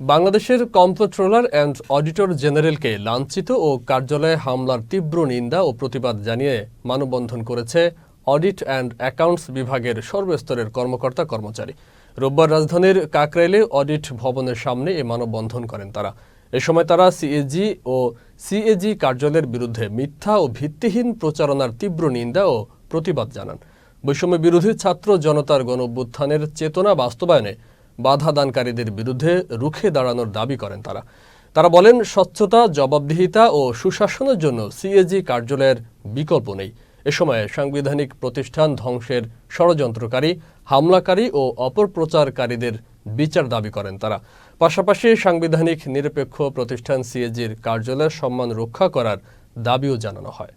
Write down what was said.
বাংলাদেশের comptroller and auditor জেনারেলকে লাঞ্ছিত ও কার্যালয়ে হামলার তীব্র নিন্দা ও প্রতিবাদ জানিয়ে মানববন্ধন করেছে অডিট অ্যান্ড অ্যাকাউন্টস বিভাগের সর্বস্তরের কর্মকর্তা কর্মচারী। রোববার রাজধানীর কাকরাইলে অডিট ভবনের সামনে এ মানববন্ধন করেন তারা। এ সময় তারা সিএজি ও সিএজি কার্যালয়ের বিরুদ্ধে মিথ্যা ও ভিত্তিহীন প্রচারণার তীব্র নিন্দা ও প্রতিবাদ জানান। বৈষম্য বিরোধী ছাত্র জনতার গণভ্যুত্থানের চেতনা বাস্তবায়নে বাধা দানকারীদের বিরুদ্ধে রুখে দাঁড়ানোর দাবি করেন তারা। তারা বলেন, স্বচ্ছতা, জবাবদিহিতা ও সুশাসনের জন্য সিএজি কার্যালয়ের বিকল্প নেই। এ সময় সাংবিধানিক প্রতিষ্ঠান ধ্বংসের ষড়যন্ত্রকারী, হামলাকারী ও অপপ্রচারকারীদের বিচার দাবি করেন তারা। পাশাপাশি সাংবিধানিক নিরপেক্ষ প্রতিষ্ঠান সিএজির কার্যালয়ের সম্মান রক্ষা করার দাবিও জানানো হয়।